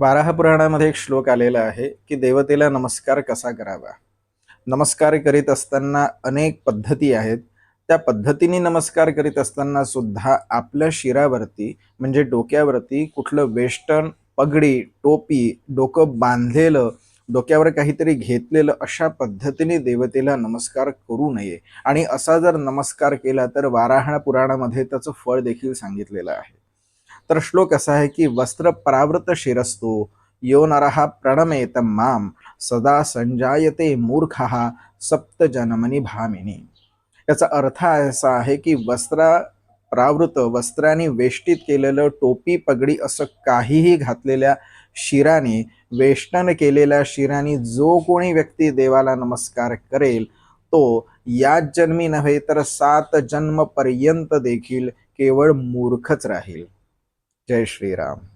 वाराह पुराणामध्ये एक श्लोक आलेला आहे की देवतेला नमस्कार कसा करावा? नमस्कार करीत असताना अनेक पद्धती आहेत. त्या पद्धतीने नमस्कार करीत असताना सुद्धा आपल्या शिरावरती म्हणजे डोक्यावरती कुठलं वेस्टर्न पगडी टोपी डोकं बांधलेलं डोक्यावर काहीतरी घेतलेलं अशा पद्धतीने देवतेला नमस्कार करू नये. आणि असा जर नमस्कार केला तर वाराह पुराणामध्ये त्याचं फळ देखील सांगितलेलं आहे. तर श्लोक असा आहे की वस्त्र परावृत शिरस्तो यो नरः प्रणमेत माम सदा संजायते मूर्ख सप्त जनमनी भामिनी। याचा अर्थ असा आहे की वस्त्रा प्रावृत वस्त्राने वेष्टित केलेलं टोपी पगडी असं काहीही घातलेल्या शिराने वेष्टन केलेल्या शिराने जो कोणी व्यक्ती देवाला नमस्कार करेल तो याच जन्मी नव्हे तर सात जन्म पर्यंत देखील केवळ मूर्खच राहील। જય શ્રી રામ.